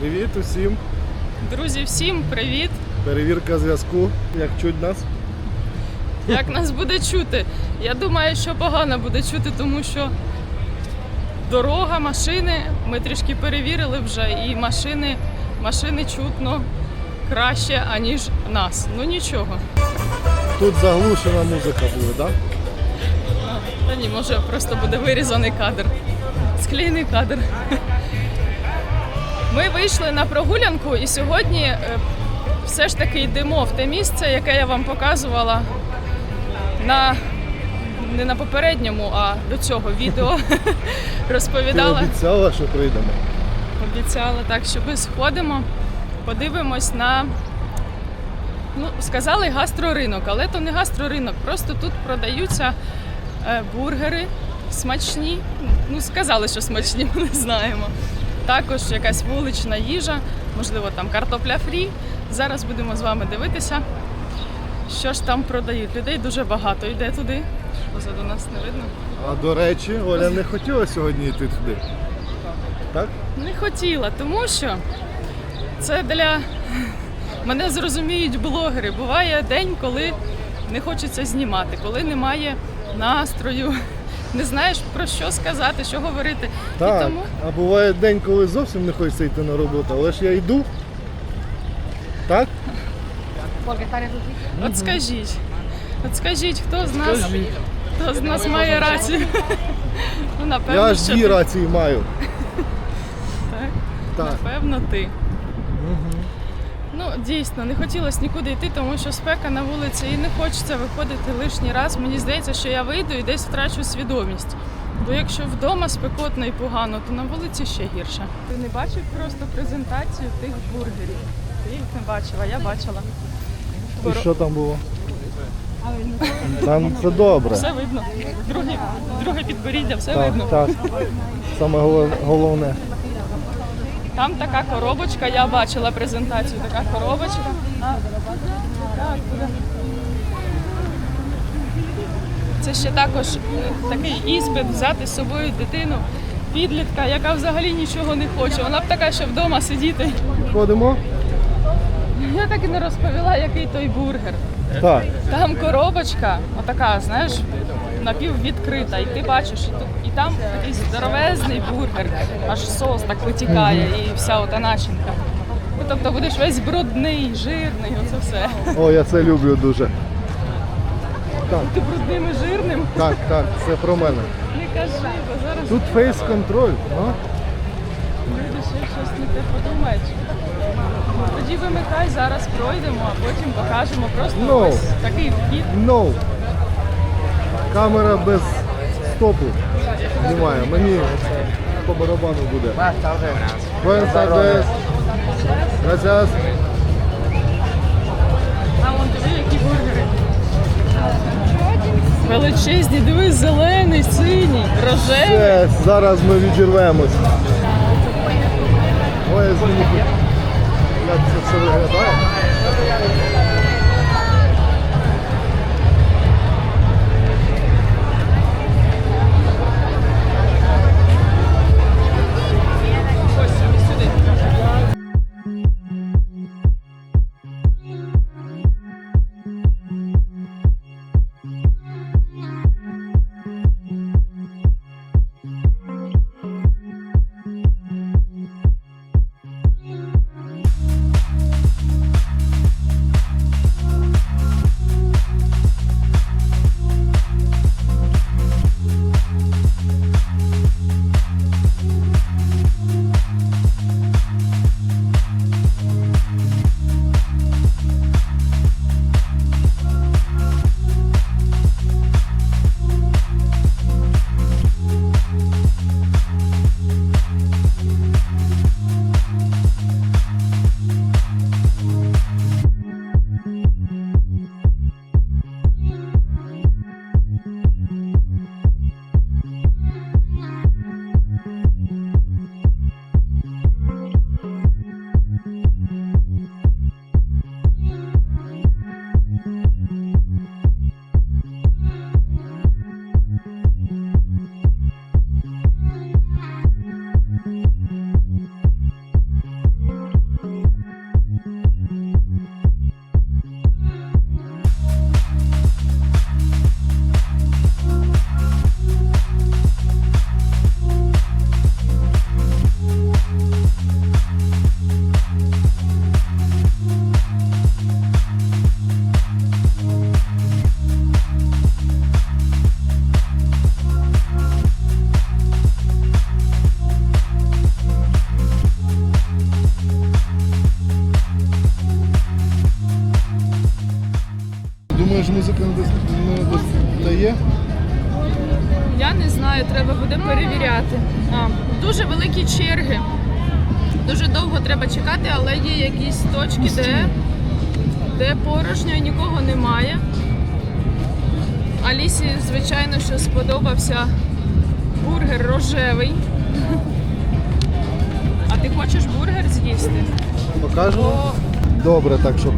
Привіт усім. Друзі, всім привіт! Перевірка зв'язку. Як чуть нас? Як нас буде чути? Я думаю, що погано буде чути, тому що дорога, машини, ми трішки перевірили вже, і машини, машини чутно краще, аніж нас. Ну нічого. Тут заглушена музика буде, так? Та ні, може просто буде вирізаний кадр. Склеєний кадр. Ми вийшли на прогулянку і сьогодні е, все ж таки йдемо в те місце, яке я вам показувала на не на попередньому, а до цього відео Ти розповідала. обіцяла, що прийдемо. Обіцяла так, що ми сходимо, подивимось на. Ну, сказали гастроринок, але то не гастроринок, просто тут продаються е, бургери смачні. Ну, сказали, що смачні, ми не знаємо. Також якась вулична їжа, можливо, там картопля фрі. Зараз будемо з вами дивитися, що ж там продають. Людей дуже багато йде туди. Позаду нас не видно. А до речі, Оля не хотіла сьогодні йти туди. Так? Не хотіла, тому що це для мене зрозуміють блогери. Буває день, коли не хочеться знімати, коли немає настрою, не знаєш про що сказати, що говорити. І тому А буває день, коли зовсім не хочеться йти на роботу, але ж я йду. Так? от скажіть, от скажіть, хто з нас, хто з нас має рацію? Ну, напевно, Я ж що дві ти. рації маю. Так. Так. Напевно, ти. Ну, дійсно, не хотілося нікуди йти, тому що спека на вулиці і не хочеться виходити лишній раз. Мені здається, що я вийду і десь втрачу свідомість. Бо якщо вдома спекотно і погано, то на вулиці ще гірше. Ти не бачив просто презентацію тих бургерів? Ти їх не бачила, я бачила. І що там було? Там це добре. Все видно. Друге, друге підборіддя, все Так, видно. так. Саме головне. Там така коробочка, я бачила презентацію, така коробочка. А, так. Це ще також е, такий іспит взяти з собою дитину, підлітка, яка взагалі нічого не хоче. Вона б така, що вдома сидіти. Ходимо? Я так і не розповіла, який той бургер. Так. Там коробочка, отака, знаєш, напіввідкрита, і ти бачиш, і, тут, і там такий здоровезний бургер, аж сос так витікає, і вся ота начинка. Ну, тобто будеш весь брудний, жирний, оце все. О, я це люблю дуже. Так, Ти брудним і жирним? так, так, це про мене. Не кажи, бо зараз Тут фейс-контроль. а? люди ще щось не те подумають. Тоді вимикай, зараз пройдемо, а потім покажемо просто No. ось такий вхід. No. Камера без стопу знімає. Мені по барабану буде. Buenas tardes. Gracias. Величезні, дивись, зелений, синій, рожевий. Все, зараз ми відірвемось. Ой, я зніму, як це все виглядає. Де порожньо і нікого немає. Алісі, звичайно, що сподобався бургер рожевий. А ти хочеш бургер з'їсти? Покажемо? О, Добре, так, щоб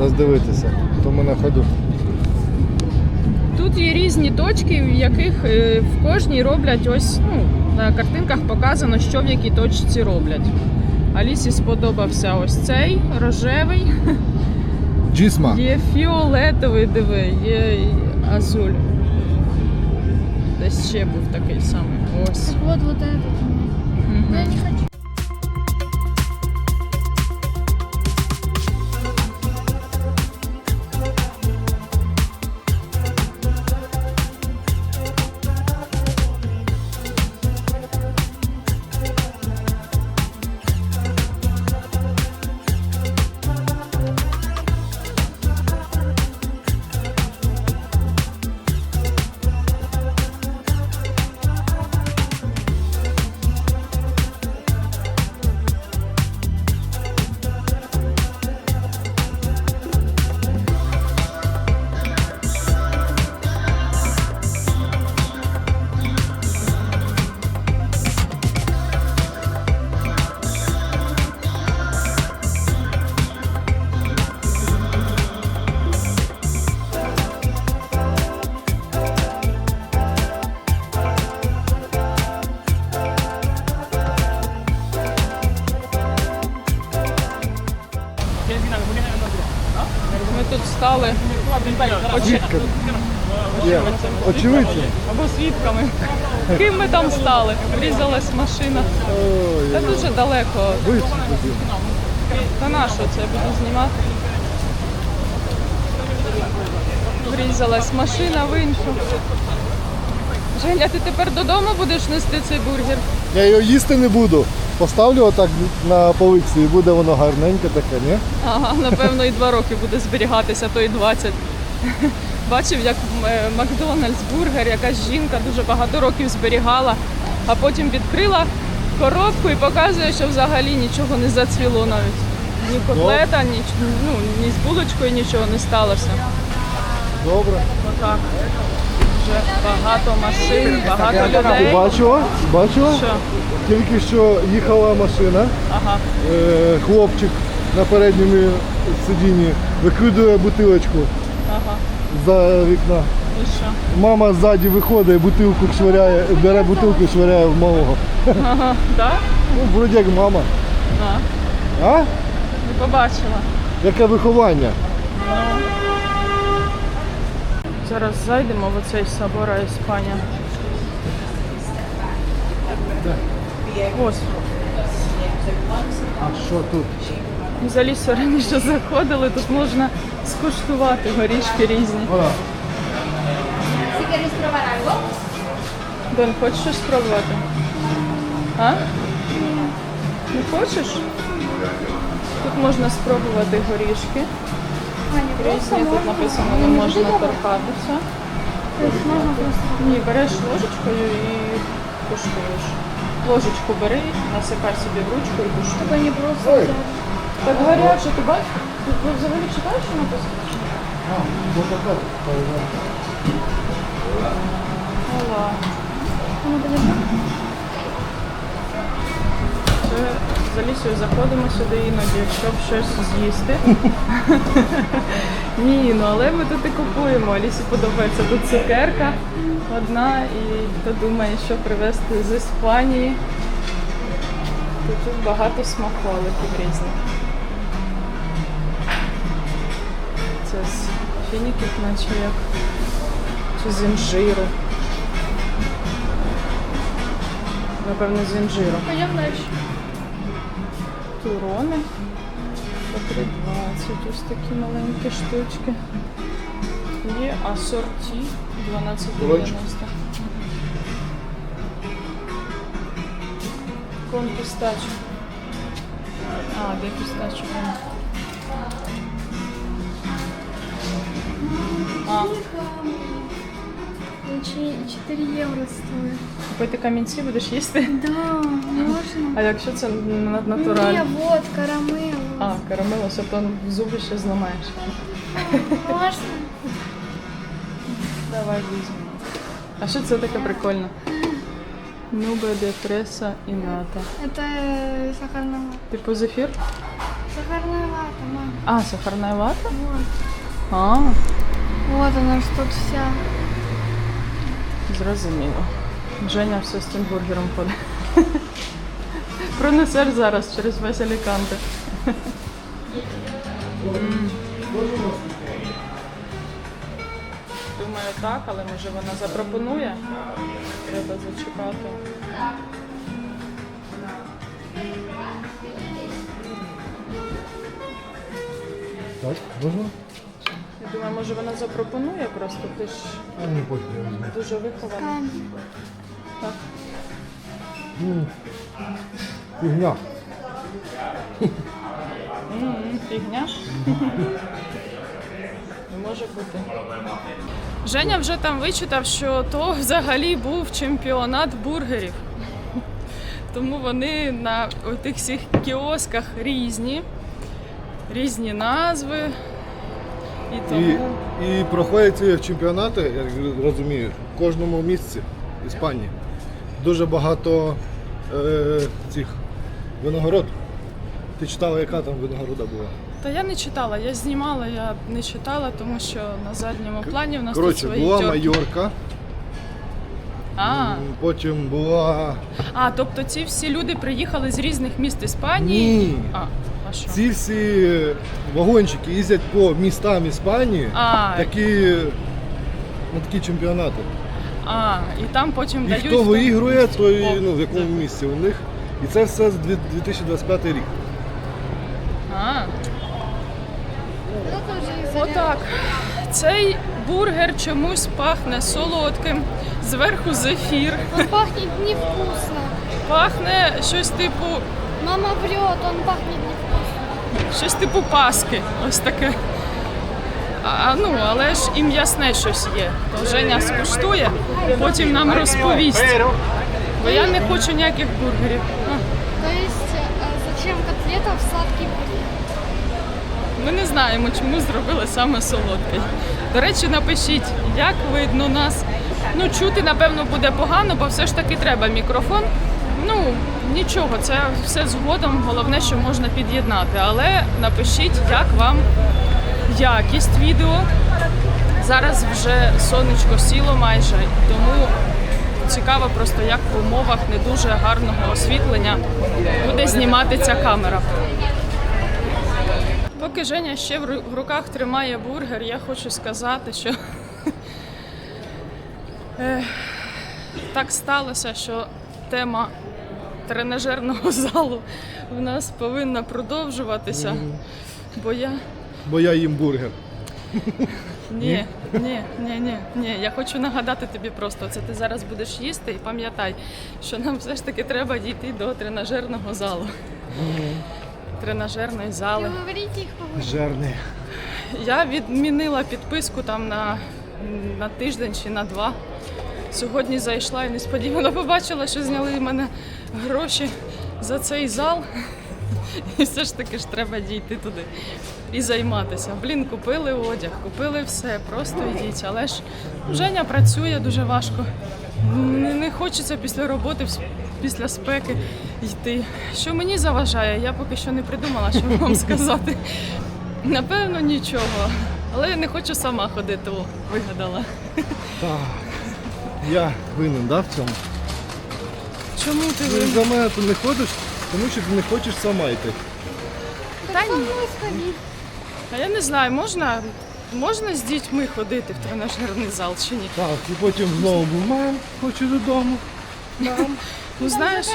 роздивитися. То ми на ходу. Тут є різні точки, в яких е, в кожній роблять ось ну, на картинках показано, що в якій точці роблять. Алісі сподобався ось цей рожевий, Джісма. є фіолетовий, диви, є азуль. Десь ще був такий самий. Ось. Вот вот этот. Угу. Я не хочу. Стали. Свідками. Є. Або свідками. Ким ми там стали? Врізалась машина. Та дуже далеко. Та на що це я буду знімати? Врізалась машина в іншу. Женя, ти тепер додому будеш нести цей бургер? Я його їсти не буду. Поставлю отак на полиці і буде воно гарненьке таке, ні? Ага, напевно, і два роки буде зберігатися, то і 20. Бачив, як е, Макдональдс бургер, якась жінка дуже багато років зберігала, а потім відкрила коробку і показує, що взагалі нічого не зацвіло навіть. Ні котлета, ні, ну, ні з булочкою нічого не сталося. Добре. Отак. Вже багато машин, багато людей. бачила? Бачила? Що? Тільки що їхала машина, Ага. е, хлопчик на передньому сидінні викидує бутилочку Ага. за вікна. І що? Мама ззаді виходить, бутилку швиряє, бере бутилку і швиряє в малого. Ага. Так? Ну, вроді як мама. А, А? не побачила. Яке виховання? Зараз зайдемо в оцей Сабора Іспанія. Ось, А що тут? за лісу раніше заходили, тут можна скуштувати горішки різні. Algo. Дон, хочеш щось спробувати? А? Не хочеш? Тут можна спробувати горішки. Різні, тут написано, не можна торкатися. Ні, береш ложечкою і куштуєш. Ложечку бери, насипай собі в ручку і куштуй. Чтобы не просто. Ой. Так що ти бачиш? Тут ви взагалі читаєш, що написано? А, бо так. Ола. Оно будет Це за лісою заходимо сюди іноді, щоб щось з'їсти. Ні, ну але ми тут і купуємо. Алісі подобається тут цукерка одна і хто думає, що привезти з Іспанії. То тут багато смаколиків різних. Це з фініків, наче як. Чи з інжиру. Напевно, з інжиру. Пойдем дальше. Турони по 3,20, ось такі маленькі штучки. Є асорті 12,90. Кон пістачо. А, де пістачо? А, 4 євро стоїть. Купити камінці будеш їсти? Да, можна. А якщо це на- Ні, натурально? вот, карамель. А, карамело, що то зуби ще зламаєш. Можна. Давай візьмемо. А що це таке прикольне? Нубе де преса і ната. Это сахарная вата. Типу зефір? Сахарная вата, мам. А, сахарна вата? Вот. А, Вот она ж тут вся. Зрозуміло. Женя все з цим бургером ходить. Пронесеш зараз через весь Аліканте. Думаю, так, але може вона запропонує. Треба зачекати. Так, можна? Думаю, може вона запропонує просто, ти ж А не потім я візьму. дуже вихована. Так. М, Фігня. М, Фігня. Не може бути. Женя вже там вичитав, що то взагалі був чемпіонат бургерів. Тому вони на тих всіх кіосках різні, різні назви. І І, тому. і проходять ці чемпіонати, я розумію, в кожному місці Іспанії. Дуже багато е, цих винагород. Ти читала, яка там винагорода була? Та я не читала, я знімала, я не читала, тому що на задньому плані в нас Коротше, тут свої була тьорки. Майорка, А, м, потім була. а, тобто ці всі люди приїхали з різних міст Іспанії. Ні. А, а що? Ці всі вагончики їздять по містам Іспанії, А, такі, на такі чемпіонати. а, і там потім І дають. хто там- виігрує, той О, ну, в якому так. місці у них. І це все з дві- 2025 рік. А, отак. Цей бургер чомусь пахне солодким, зверху зефір. Он пахнет невкусно. Пахне щось типу, Мама врет, он пахнет невкусно. Щось типу паски. Ось таке. А, ну, але ж і м'ясне щось є. То Женя скуштує, потім нам розповість. Бо я не хочу ніяких бургерів. А. То есть, э, зачем котлета в сладкий бургер? Ми не знаємо, чому зробили саме солодкий. До речі, напишіть, як видно нас. Ну, чути, напевно, буде погано, бо все ж таки треба мікрофон. Ну, нічого, це все згодом. Головне, що можна під'єднати. Але напишіть, як вам якість відео. Зараз вже сонечко сіло майже, тому цікаво просто, як в умовах не дуже гарного освітлення буде знімати ця камера. Поки Женя ще в руках тримає бургер, я хочу сказати, що так сталося, що тема тренажерного залу в нас повинна продовжуватися. Бо я Бо я їм бургер. ні, ні, ні, ні, ні. Я хочу нагадати тобі просто, це ти зараз будеш їсти і пам'ятай, що нам все ж таки треба дійти до тренажерного залу. Тренажерної зали. Повыше. Жирний. Я відмінила підписку там на, на тиждень чи на два. Сьогодні зайшла і несподівано побачила, що зняли мене гроші за цей зал. І все ж таки ж треба дійти туди і займатися. Блін, купили одяг, купили все, просто йдіть. Але ж Женя працює дуже важко. Не, хочеться після роботи, після спеки йти. Що мені заважає, я поки що не придумала, що вам сказати. Напевно, нічого. Але я не хочу сама ходити, вигадала. Так. Я винен, да, в цьому? Чому ти Ну, ви? за мене ти не ходиш, тому що ти не хочеш сама йти. Та ні. Ну. А я не знаю, можна, можна з дітьми ходити в тренажерний зал чи ні? Так, і потім знову був, мам, хочу додому. Мам. Ну знаєш, е,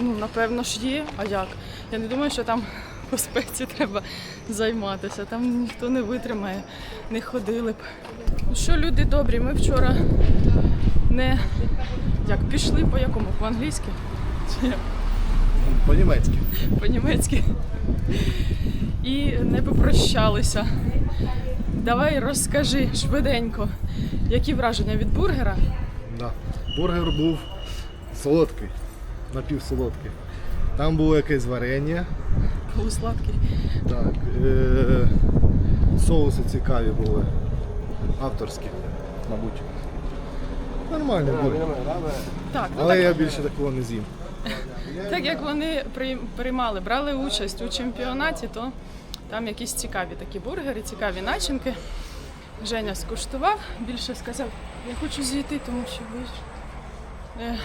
ну напевно ж є. А як? Я не думаю, що там по спеці треба займатися. Там ніхто не витримає, не ходили б. Ну що, люди добрі, ми вчора не як пішли по якому? По-англійськи? По-німецьки. по-німецьки. І не попрощалися. Давай розкажи швиденько, які враження від бургера. Да. Бургер був солодкий, напівсолодкий. Там було якесь варення. Полусладкий. Так, е- соуси цікаві були. Авторські, мабуть. Нормальний бургер. Так, ну Але так, я більше такого не з'їм. так як вони при- приймали, брали участь у чемпіонаті, то там якісь цікаві такі бургери, цікаві начинки. Женя скуштував, більше сказав, я хочу зійти, тому що ви. ж-» Е,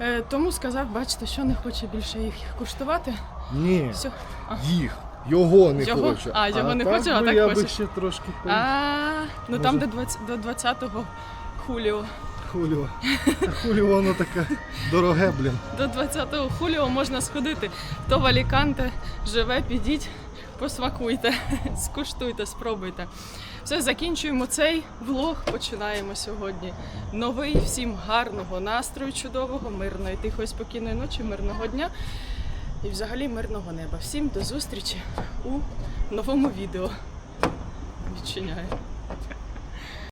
е, тому сказав, бачите, що не хоче більше їх куштувати. Ні, Все. А. їх. Його не Його? хочу. А, його не хоче, а би так я би хочеш. ще трошки. А, ну там Може. до 20, до 20-го хуліо. Хуліо. Хуліо воно таке дороге, блін. До 20-го хуліо можна сходити. Хто в Аліканте живе, підіть, посмакуйте, скуштуйте, спробуйте. Все, закінчуємо цей влог. Починаємо сьогодні. Новий всім гарного настрою, чудового, мирної, тихої, спокійної ночі, мирного дня і взагалі мирного неба. Всім до зустрічі у новому відео. Відчиняю.